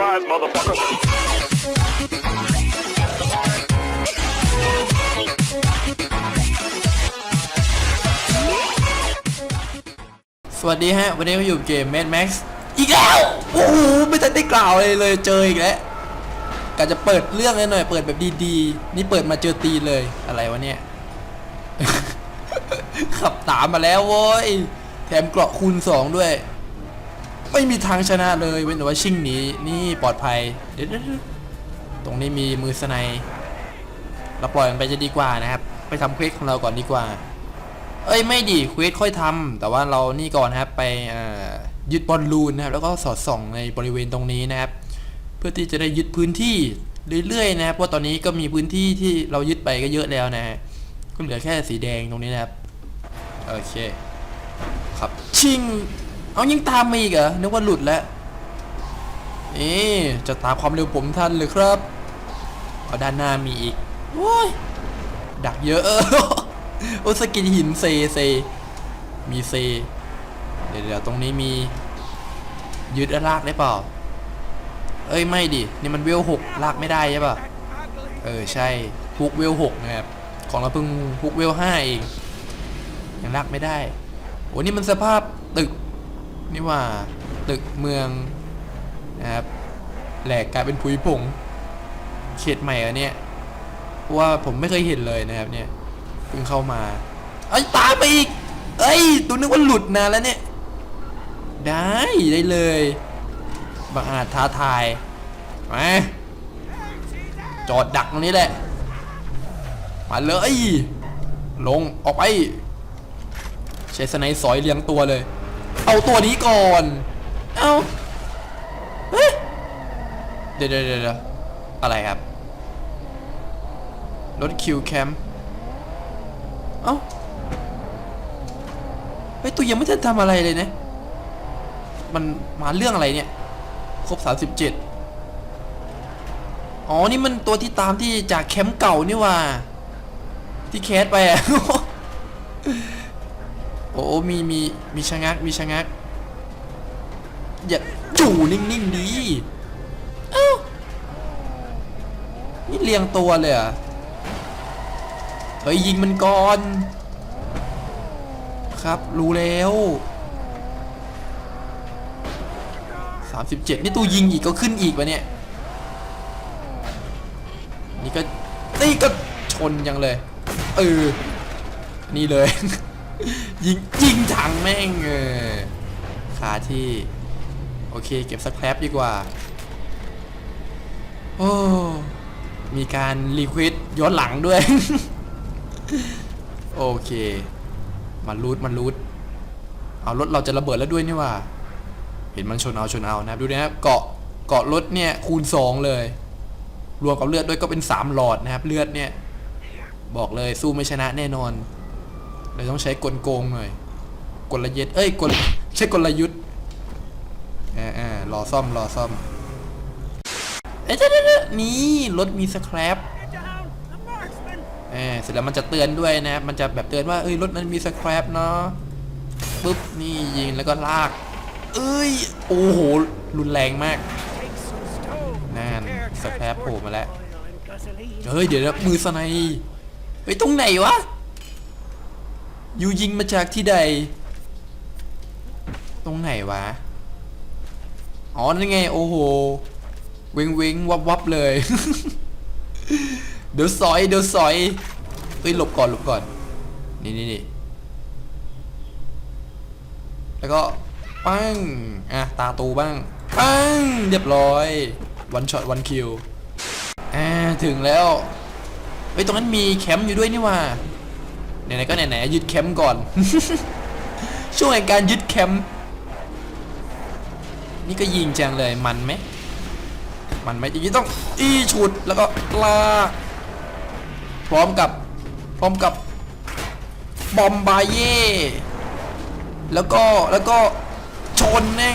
surprise, motherfucker. สวัสดีฮะ วันนี้เราอยู่เกม Mad Max อีกแล้ว โอ้โห ไม่ทันได้กล่าวเลยเลยเจออีกแล้วกะจะเปิดเรื่องเลยหน่อย เปิดแบบดีๆ นี่เปิดมาเจอตีเลย อะไรวะเนี่ย ขับตามมาแล้วโว้ย แถมเกราะคูณสองด้วย ไม่มีทางชนะเลยเว้นแต่ว่าชิ่งหนีนี่ปลอดภัยเดี๋ยวๆตรงนี้มีมือสไนเราปล่อยมันไปจะดีกว่านะครับ ไปทำเควสของเราก่อนดีกว่า เอ้ยไม่ดิเควสค่อยทำแต่ว่าเรานี่ก่อนนะครับไปยึดบอลลูนนะครับแล้วก็สอดส่องในบริเวณตรงนี้นะครับ เพื่อที่จะได้ยึดพื้นที่เรื่อยๆนะครับเพราะตอนนี้ก็มีพื้นที่ที่เรายึดไปก็เยอะแล้วนะก็เหลือแค่สีแดงตรงนี้นะครับโอเค ครับชิง เอายังตามมาอีกเหรอ นึกว่าหลุดแล้ว นี่จะตามความเร็วผมทันเลยครับ เอาด้านหน้ามีอีก โอ้ย ดักเยอะ โอ้สกินหินเซเซ มีเซ เดี๋ยวเดี๋ยวตรงนี้มี ยึดแล้วลากได้เปล่า เอ้ยไม่ดิ นี่มันเวลหกลากไม่ได้ใช่ป่ะ เออใช่พุกเวลหกนะครับ ของเราเพิ่งพุกเวลห้าเองยังลากไม่ได้ โอ้นี่มันสภาพตึก นี่ว่าตึกเมืองนะครับแหลกกลายเป็นผุยผงเขตใหม่อะเนี่ยเพราะว่าผมไม่เคยเห็นเลยนะครับเนี่ยเพิ่งเข้ามาไอ้ยตาไปอีกเอ้ยตัวนึกว่าหลุดนานแล้วเนี่ย ได้ได้เลยบางอาจท้าทายมาจอดดักตรงนี้แหละ มาเลย ลงออกไปใช้สไนด์สอยเลี้ยงตัวเลย เอาตัวนี้ก่อน เอาเฮ้ยเดี๋ยวเดี๋ยวเดี๋ยวอะไรครับ รถคิวแคมป์เอ้าไอ้ยตัวยังไม่ทันทำอะไรเลยนะ มันมาเรื่องอะไรเนี่ย ครบสามสิบเจ็ดอ๋อ นี่มันตัวที่ตามที่จากแคมป์เก่านี่หว่า ที่แคสไปอะ โอ้มีมีมีชะงักมีชะงัก อย่าจู่นิ่งๆดีเอ้านี่เรียงตัวเลยอะเฮ้ยยิงมันก่อน ครับรู้แล้ว37นี่ตัวยิงอีกก็ขึ้นอีกวะเนี่ย นี่ก็นี่ก็ชนยังเลย เออ นี่เลย ยิงยิงถังแม่งเออคาที่ โอเค เก็บสักแคลปดีกว่า โอ้มีการรีควสย้อนหลังด้วย โอเคมันรูดมันรูดเอารถเราจะระเบิดแล้วด้วยนี่ว่า เห็นมันชนเอาชนเอานะครับดูนะครับเกาะเกาะรถเนี่ยคูณ 2 เลย รวมกับเลือดด้วยก็เป็น 3 หลอดนะครับ เลือดเนี่ย บอกเลยสู้ไม่ชนะแน่นอน เลยต้องใช้กลโกงหน่อย กลยุทธ์เอ้ยกลใช่กลยุทธ์อ่าอ่ารอซ่อมรอซ่อมเอ๊ะเดี๋ยวเนี่รถมีสครับเออเสร็จแล้วมันจะเตือนด้วยนะครับมันจะแบบเตือนว่าเอ้ยรถมันมีสครับเนาะปุ๊บนี่ยิงแล้วก็ลาก เอ้ยโอ้โหรุนแรงมากนั่นสครับโผล่มาแล้วเฮ้ยเดี๋ยวนะมือสไนด์เฮ้ยตรงไหนวะ อยู่ยิงมาจากที่ใด ตรงไหนวะ อ๋อ นั่นไง โอ้โห เวงเวงวับวับเลย เดี๋ยวสอย เดี๋ยวสอยเฮ้ย หลบก่อน หลบก่อน นี่นี่นี่แล้วก็ปั้งอะ ตาตูบ้าง ปั้งเรียบร้อย วันช็อตวันคิว อ่า ถึงแล้ว เฮ้ย ตรงนั้นมีแคมป์อยู่ด้วยนี่ว่า ไหนๆก็ไหนๆยึดแคมป์ก่อน ช่วงแห่งการยึดแคมป์นี่ก็ยิงจังเลยมันไหมมันไหมอย่างนี้ต้องอีฉุดแล้วก็ลาพร้อมกับพร้อมกับบอมบาเย่แล้วก็แล้วก็ชนแน่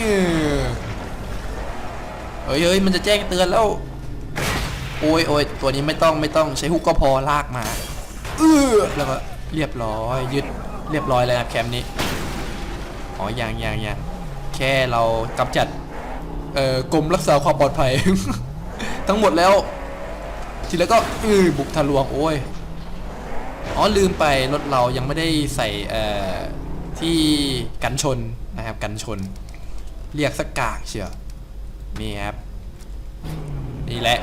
เฮ้ยเฮ้ยมันจะแจ้งเตือนแล้วโอ้ยโอ้ยตัวนี้ไม่ต้องไม่ต้องใช้ฮุกก็พอลากมาเออแล้วก็ เรียบร้อยยึดเรียบร้อยเลยครับแคมป์นี้อ๋อยังยังยังแค่เรากำจัดเอ่อกรมรักษาความปลอดภัย ทั้งหมดแล้ว ทีแล้วก็อือบุกทะลวงโอ้ยอ๋อลืมไปรถเรายังไม่ได้ใส่เอ่อที่กันชนนะครับกันชน เรียกสกกากเชียวนี่ครับนี่แหละ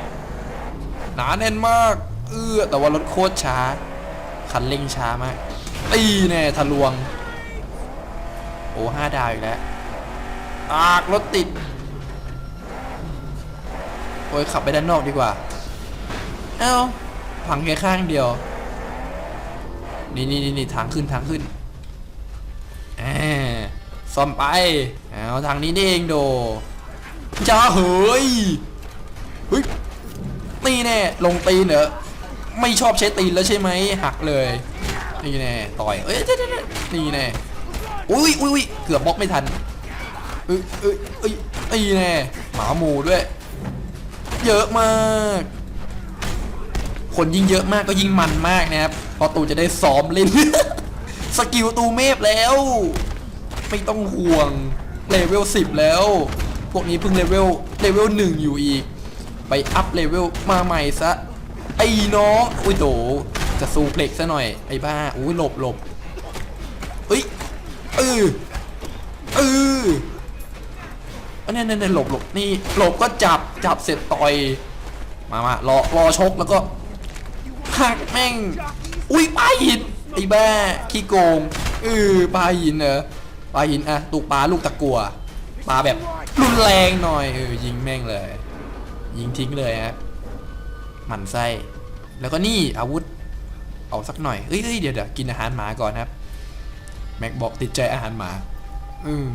หนาแน่นมากเออแต่ว่ารถโคตรช้า คันเร่งช้ามากตีแน่ทะลวง โอ้ห้าดาวอีกแล้วอากรถติด โอ้ยขับไปด้านนอกดีกว่า เอ้าพังแค่ข้างเดียว นี่นี่นี่ทางขึ้นทางขึ้นแอบซ่อมไป เอาทางนี้นี่เองโดจ้าเฮ้ยเฮ้ยตีแน่ลงตีเหรอ ไม่ชอบใช้ตีนแล้วใช่ไหมหักเลย นี่แน่ต่อยเอ้ยเจ๊ๆๆนี่แน่อุ้ยอุ้ยเกือบบล็อกไม่ทันเอ้ยเอ้ยเอ้ยตีแน่หมาหมูด้วย เยอะมาก คนยิ่งเยอะมากก็ยิ่งมันมากนะครับพอตูจะได้ซ้อมเล่นสกิลตูเมฟแล้ว ไม่ต้องห่วงเลเวล10 แล้ว พวกนี้เพิ่งเลเวลเลเวล1อยู่อีก ไปอัพเลเวลมาใหม่ซะ อ้น้อง อุ้ยโดจะซูเพล็กซะหน่อย ไอ้บ้า อุ้ยหลบหลบเอ้ยเออเอออันนี้นี่หลบหลบนี่หลบก็จับจับเสร็จต่อย มามารอรอชกแล้วก็หักแม่ง อุ้ยปลาหินไอ้บ้าขี้โกงเออปลาหินเหรอปลาหินอะตูกปลาลูกตะกัวปลาแบบรุนแรงหน่อยเออยิงแม่งเลย ยิงทิ้งเลยฮะ หมันไส้ แล้วก็นี่อาวุธ เอาสักหน่อยเอ้ยเดี๋ยวเดี๋ยวกินอาหารหมาก่อนครับ แม็กบอกติดใจอาหารหมา อืม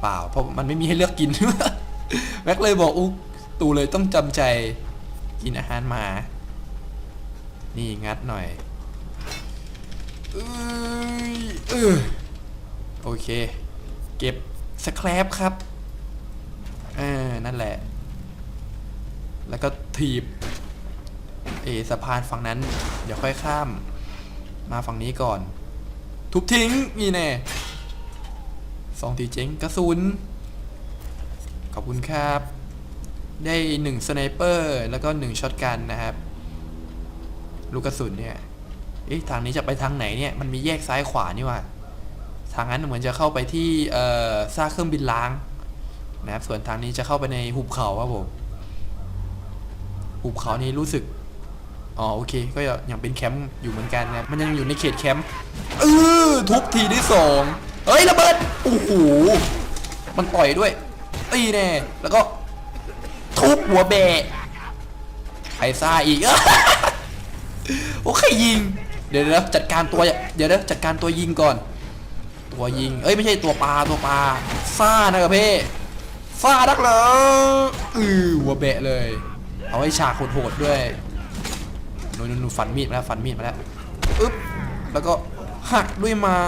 เปล่า เพราะมันไม่มีให้เลือกกิน แม็กเลยบอกอุ๊กตูเลยต้องจำใจกินอาหารหมา นี่งัดหน่อยเอ้ยเออโอเค เก็บสแครปครับ เออ นั่นแหละ แล้วก็ถีบเอสะพานฝั่งนั้น เดี๋ยวค่อยข้าม มาฝั่งนี้ก่อน ทุบทิ้งนี่แน่สองทีเจ๊งกระสุนขอบคุณครับ ได้หนึ่งสไนเปอร์แล้วก็หนึ่งช็อตกันนะครับ ลูกกระสุนเนี่ยเอ๊ะทางนี้จะไปทางไหนเนี่ยมันมีแยกซ้ายขวานี่ว่าทางนั้นเหมือนจะเข้าไปที่เอ่อซากเครื่องบินล้างนะครับส่วนทางนี้จะเข้าไปในหุบเขาครับผม หุบเขานี้รู้สึก อ๋อโอเค ก็ยังเป็นแคมป์อยู่เหมือนกันนะมันยังอยู่ในเขตแคมป์เออทุบทีที่สองเฮ้ยระเบิดโอ้โหมันต่อยด้วยตีแน่แล้วก็ทุบหัวแบะไพซ่าอีกโอเคยิง เดี๋ยวนะจัดการตัวเดี๋ยวนะจัดการตัวยิงก่อน ตัวยิง เอ้ยไม่ใช่ตัวปลาตัวปลาซ่านะครับเพ่ซ่านักเหรออือหัวแบะเลย เอาไว้ฉากโหดๆด้วยหนูหนูฟันมีดมาแล้วฟันมีดมาแล้วอึ๊บแล้วก็หักด้วยไม้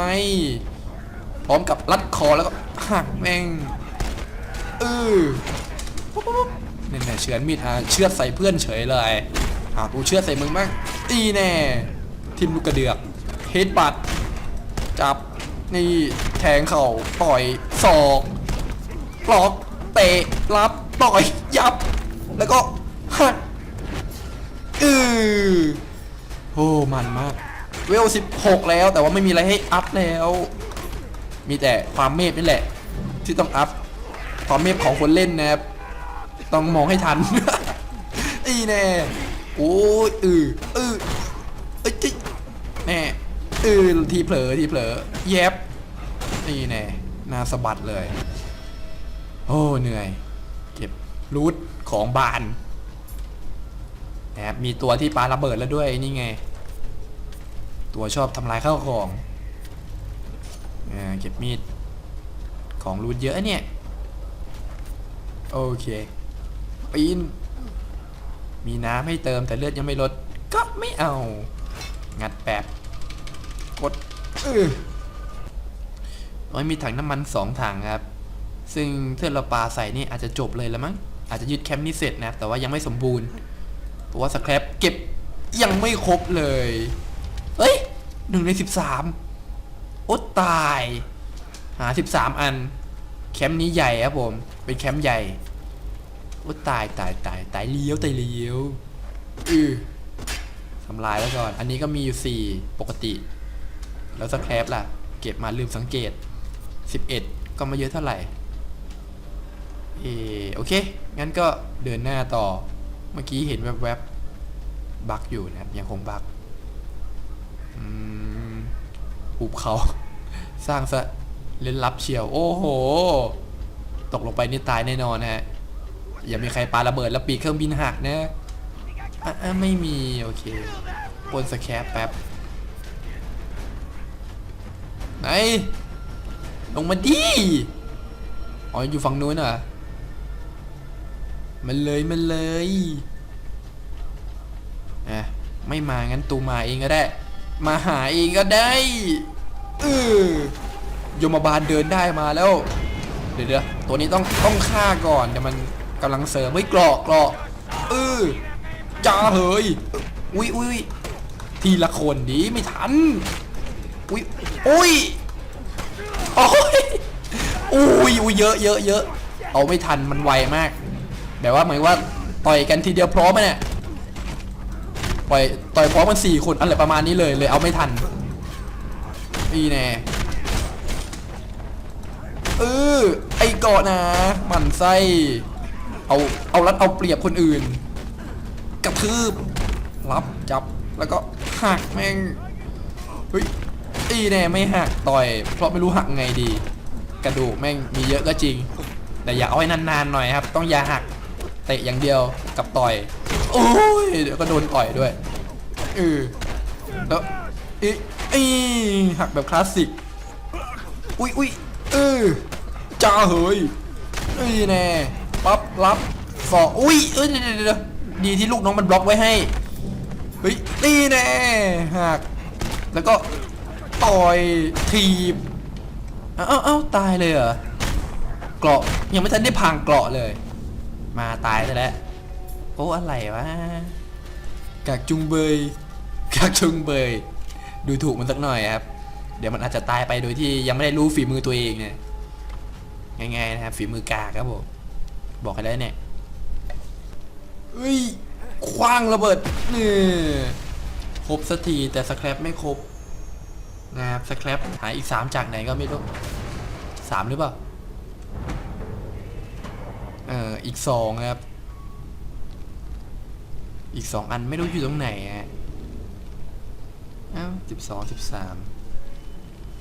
พร้อมกับรัดคอแล้วก็หักแม่งเออปุ๊บปุ๊บปุ๊บเนี่ยเฉือนมีดอะเชือดใส่เพื่อนเฉยเลยอะกูเชือดใส่มึงบ้างตีแน่ทิมลูกกระเดือกเฮดบัตจับนี่แทงเข่าต่อยศอกปลอกเตะรับต่อยยับ แล้วก็ หักเออโอ้มันมาก เวล16แล้วแต่ว่าไม่มีอะไรให้อัพแล้ว มีแต่ความเมพนี่แหละ ที่ต้องอัพ ความเมพของคนเล่นนะครับ ต้องมองให้ทัน อีแน่โอ้ยเออเออเอ้ยจแน่เออทีเผลอทีเผลอแยบนี่แน่นาสะบัดเลย โอ้เหนื่อย เก็บรูทของบาน นะครับมีตัวที่ปาระเบิดแล้วด้วยนี่ไง ตัวชอบทำลายข้าวของอ่าเก็บมีดของรูทเยอะเนี่ย โอเคปีนมีน้ำให้เติมแต่เลือดยังไม่ลด ก็ไม่เอา งัดแปบกดเออโอ้ยมีถังน้ำมันสองถังครับ ซึ่งถ้าเราปลาใส่นี่อาจจะจบเลยแล้วมั้งอาจจะยึดแคมป์นี้เสร็จนะครับแต่ว่ายังไม่สมบูรณ์ เพราะว่าสแครปเก็บยังไม่ครบเลยเฮ้ยหนึ่งในสิบสามโอ้ตาย หาสิบสามอัน แคมป์นี้ใหญ่ครับผม เป็นแคมป์ใหญ่ โอ้ตายตายตายตายเลี้ยวตายเลี้ยวอือทำลายแล้วก่อน อันนี้ก็มีอยู่สี่ปกติ แล้วสแครปล่ะ เก็บมาลืมสังเกต11ก็ไมาเยอะเท่าไหร่เออโอเค งั้นก็เดินหน้าต่อ เมื่อกี้เห็นแวบๆบักอยู่นะครับ ยังคงบักอืมหุบเขา สร้างซะเล่นลับเชียว โอ้โห ตกลงไปนี่ตายแน่นอนนะฮะ อย่ามีใครปาระเบิดแล้วปีกเครื่องบินหักนะอะอะไม่มี โอเคปนสแครปแป๊บ ไหน ลงมาดิ อ๋อ อยู่ฝั่งนู้นเหรอ มันเลยมันเลยอะไม่มางั้นตูมาเองก็ได้ มาหาเองก็ได้เออยมบาลเดินได้มาแล้ว เดี๋ยวเดี๋ยวตัวนี้ต้องต้องฆ่าก่อนเดี๋ยวมันกำลังเสริมไม่กรอกกรอกเออจ้าเฮยอุ้ยอุ้ยทีละคนดีไม่ทันอุ้ยอุ้ยโอ้ยอุ้ยอุ้ยเยอะเยอะเยอะเอาไม่ทันมันไวมาก แบบว่าเหมือนว่าต่อยกันทีเดียวพร้อมไหมเนี่ยปล่อยต่อยพร้อมกันสี่คนอะไรประมาณนี้เลยเลยเอาไม่ทันนี่แน่เออไอเกาะนะหมันไส้เอาเอารัดเอาเปรียบคนอื่น กระทืบรับจับแล้วก็หักแม่งเฮ้ยอีแน่ไม่หักต่อย เพราะไม่รู้หักไงดี กระดูกแม่งมีเยอะก็จริง แต่อย่าเอาให้นานๆหน่อยครับ ต้องอย่าหัก เตะอย่างเดียวกับต่อยโอ้ยเดี๋ยวก็โดนต่อยด้วยเออแล้วอีอีหักแบบคลาสสิกอุ้ยอุ้ยเออจ้าเฮ้ยอีแน่ปั๊บรับสออุ้ยเอ้ยเดี๋ยวเดี๋ยวดีที่ลูกน้องมันบล็อกไว้ให้เฮ้ยนี่แน่หักแล้วก็ต่อยทีบอ้าเอ้าเอ้าตายเลยเหรอเกราะยังไม่ทันได้พังเกราะเลย มาตายซะแล้วโอ้อะไรวะกากจุงเบยกากจุงเบย ดูถูกมันสักหน่อยครับ เดี๋ยวมันอาจจะตายไปโดยที่ยังไม่ได้รู้ฝีมือตัวเองเนี่ยง่ายๆนะครับฝีมือกากครับผมบอกให้ได้เนี่ยเฮ้ยคว้างระเบิดนี่ครบสักทีแต่สแครปไม่ครบนะครับสแครปหาอีกสามจากไหนก็ไม่รู้สามหรือเปล่า อ่ออีกสองครับ อีกสองอันไม่รู้อยู่ตรงไหนฮะเอ้าสิบสองสิบสาม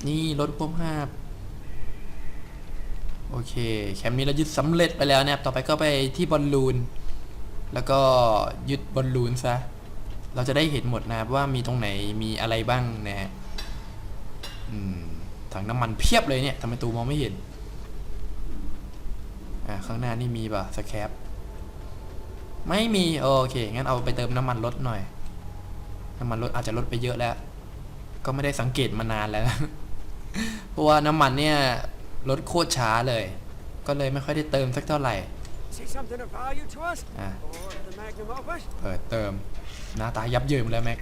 นี่รถพวงห้าโอเค แคมป์นี้เรายึดสำเร็จไปแล้วนะครับ ต่อไปก็ไปที่บอลลูน แล้วก็ยึดบอลลูนซะ เราจะได้เห็นหมดนะครับว่ามีตรงไหนมีอะไรบ้างนะฮะถังน้ำมันเพียบเลยเนี่ยทำไมตูมองไม่เห็น อ่าข้างหน้านี่มีป่ะสแครปไม่มีโอเคงั้นเอาไปเติมน้ำมันรถหน่อย น้ำมันรถอาจจะลดไปเยอะแล้ว ก็ไม่ได้สังเกตมานานแล้ว เพราะว่าน้ำมันเนี่ยลดโคตรช้าเลย ก็เลยไม่ค่อยได้เติมสักเท่าไหร่ See something of value to us? อะ Or the magnum opus? เปิดเติมหน้าตายับเยินหมดแล้วแม็ก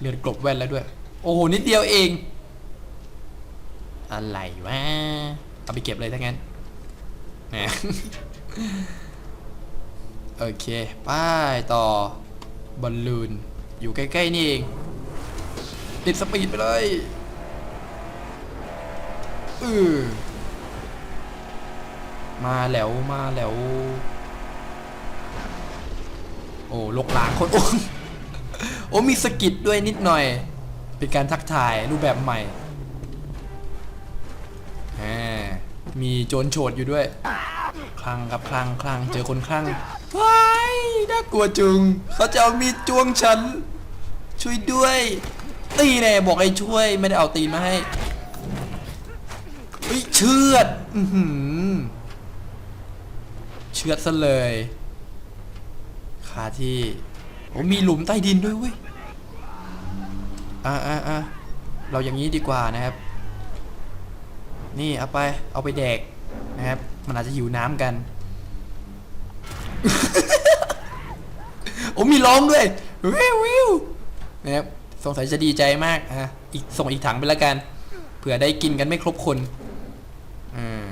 เลือดกลบแว่นแล้วด้วย โอ้โหนิดเดียวเอง อะไรวะเอาไปเก็บเลยถ้างั้น แหมโอเค ป้ายต่อบอลลูน อยู่ใกล้ ๆ นี่เอง ติดสปีดไปเลยอือมาแล้วมาแล้ว โอ้ลกหลางคนโอ้โอ้มีสกิดด้วยนิดหน่อย เป็นการทักทายรูปแบบใหม่ มีโจรโฉดอยู่ด้วย คลั่งครับคลั่งคลั่งเจอคนคลั่งว้ายน่ากลัวจุง เขาจะเอามีดจ้วงฉัน ช่วยด้วย ตีแน่บอกไอ้ช่วยไม่ได้เอาตีนมาให้เฮ้ยเชือดอือหือเชือดซะเลยคาที่โอ้มีหลุมใต้ดินด้วยเว้ย อ่าอ่าอ่าเราอย่างนี้ดีกว่านะครับ นี่เอาไปเอาไปแดกนะครับ มันอาจจะหิวน้ำกัน โอ้มีร้องด้วยวิววิวนะครับสงสัยจะดีใจมากอะอีกส่งอีกถังไปแล้วกันเผื่อได้กินกันไม่ครบคนอืม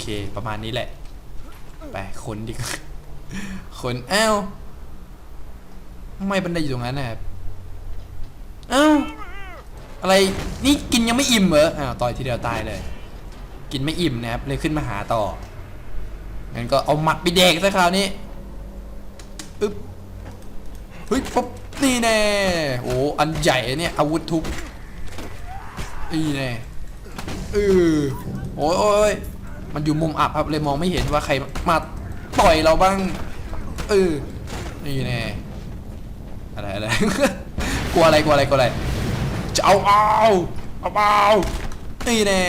เค ประมาณนี้แหละ ไปคนดีกว่าคนเอ้าทำไมบันไดอยู่ตรงนั้นนะครับเอ้า อะไรนี่กินยังไม่อิ่มเหรออ้าวต่อยทีเดียวตายเลย กินไม่อิ่มนะครับเลยขึ้นมาหาต่องั้นก็เอาหมัดไปแดกซะคราวนี้อึ๊บเฮ้ยปุ๊บนี่แน่โอ้อันใหญ่เนี่ยอาวุธทุบนี่แน่เออโอ้ยโอ้ยมันอยู่มุมอับครับเลยมองไม่เห็นว่าใครมาต่อยเราบ้างเออนี่แน่อะไรอะไรกลัวอะไรกลัวอะไรกลัวอะไร จะเอาเอาเอาเอานี่แน่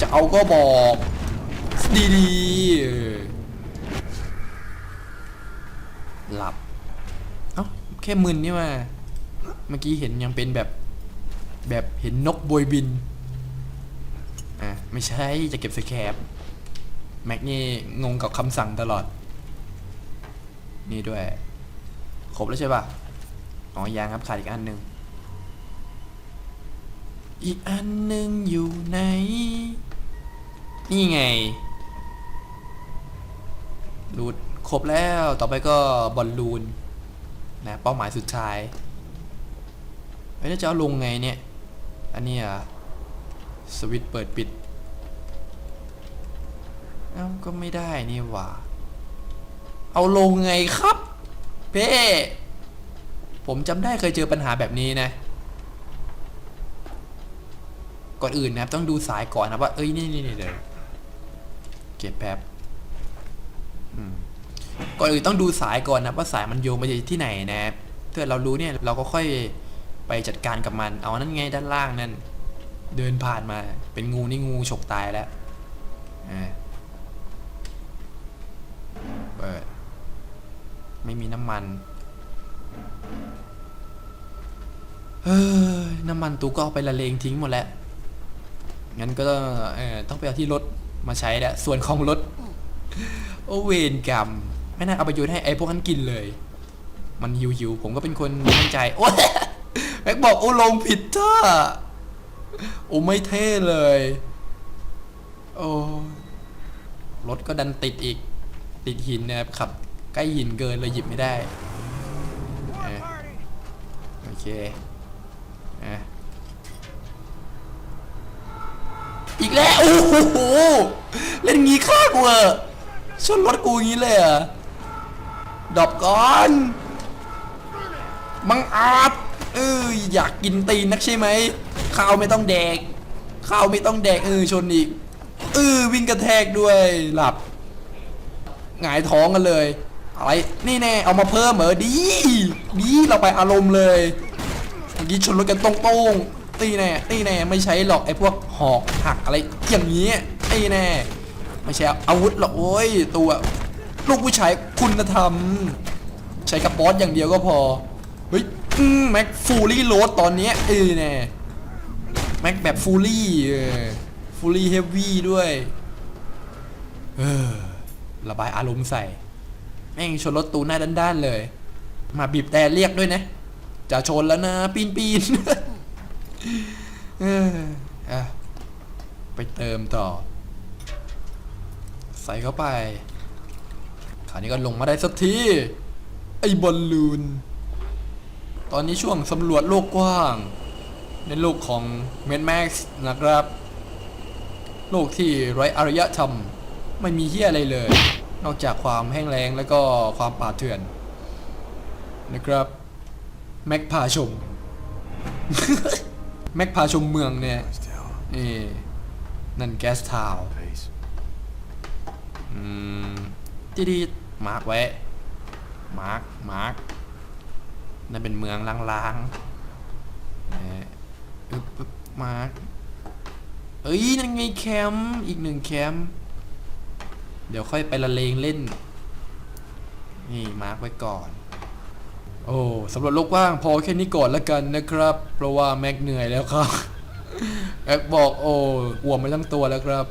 จะเอาก็บอก ดีๆเออหลับ เอ้าแค่มึนนี่ว่า เมื่อกี้เห็นยังเป็นแบบ แบบเห็นนกโบยบิน อะ ไม่ใช่ จะเก็บสแครปแม็กนี่งงกับคำสั่งตลอด นี่ด้วย ครบแล้วใช่ป่ะ อ๋อยังครับขาดอีกอันหนึ่ง อีกอันหนึ่งอยู่ไหน นี่ไง รูดครบแล้ว ต่อไปก็บอลลูน นะ เป้าหมายสุดท้ายเฮ้ยแล้วจะเอาลงไงเนี่ย อันนี้อะ สวิตช์เปิดปิด เอ้า ก็ไม่ได้นี่หว่า เอาลงไงครับ เพ่ผมจำได้เคยเจอปัญหาแบบนี้นะ ก่อนอื่นนะครับต้องดูสายก่อนนะว่า เอ้ยนี่นี่เดี๋ยวเก็บแป๊บก่อนอื่นต้องดูสายก่อนนะว่าสายมันโยงไปที่ไหนนะครับถ้าเรารู้เนี่ยเราก็ค่อยไปจัดการกับมัน เอานั่นไงด้านล่างนั่นเดินผ่านมา เป็นงูนี่งูฉกตายแล้วเปิด ไม่มีน้ำมันเฮ้ยน้ำมันตูก็เอาไปละเลงทิ้งหมดแล้ว งั้นก็ต้องเออต้องไปเอาที่รถมาใช้แล้วส่วนของรถ โอเวนกรรมไม่น่าเอาไปโยนให้ไอ้พวกนั้นกินเลย มันหิวหิวๆผมก็เป็นคนตั้งใจ โอ้ยแม็กบอกโอ้ลงผิดท่าโอ้ไม่เท่เลย โอ้รถก็ดันติดอีก ติดหินนะครับขับ ใกล้หินเกินเลยหยิบไม่ได้ โอเคอะ อีกแล้วโอ้โหเล่นงี้ฆ่ากูเหรอชนรถกูงี้เลยอะดอปก่อนมังอาจเอออยากกินตีนนักใช่ไหมข้าวไม่ต้องแดกข้าวไม่ต้องแดกเออชนอีกเออวิ่งกระแทกด้วยหลับหงายท้องกันเลย อะไรนี่แน่เอามาเพิ่มเหรอดีดีเราไปอารมณ์เลยเมื่อกี้ชนรถกันตรงๆ ตีแน่ตีแน่ไม่ใช้หรอกไอ้พวกหอกหักอะไรอย่างนี้ตีแน่ไม่ใช่อาวุธหรอกโอ้ยตัวลูกผู้ชายคุณธรรม ใช้กับบอสอย่างเดียวก็พอเฮ้ยแม็กฟูลี่โรดตอนนี้เออแน่แม็กแบบฟูลี่ฟูลี่เฮฟวี่ด้วยเออระบายอารมณ์ใส่ แม่งชนรถตูหน้าด้านๆเลย มาบีบแต่เรียกด้วยนะ จะชนแล้วนะ ปีนปีน เอออะไปเติมต่อ ใส่เข้าไปคราวนี้ก็ลงมาได้สักที ไอ้บอลลูน ตอนนี้ช่วงสำรวจโลกกว้าง ในโลกของเมนแม็กซ์นะครับ โลกที่ไร้อารยธรรม ไม่มีเฮียอะไรเลย นอกจากความแห้งแล้งแล้วก็ความป่าเถื่อน นะครับ แม็กพาชม แม็กพาชมเมืองเนี่ย Still, นี่นั่นแก๊สทาวน์ pace. อืมที่ดีมาร์กไว้ มาร์กมาร์กนั่นเป็นเมืองล้างๆเอ่ออึบอึบมาร์กเอ้ย นั่นไงแคมป์อีกหนึ่งแคมป์เดี๋ยวค่อยไปละเลงเล่น นี่ มาร์กไว้ก่อน โอ้สำหรับโลกว่างพอแค่นี้ก่อนแล้วกันนะครับ เพราะว่าแม็กเหนื่อยแล้วครับแม็กบอกโอ้อ้วมไปทั้งตัวแล้วครับ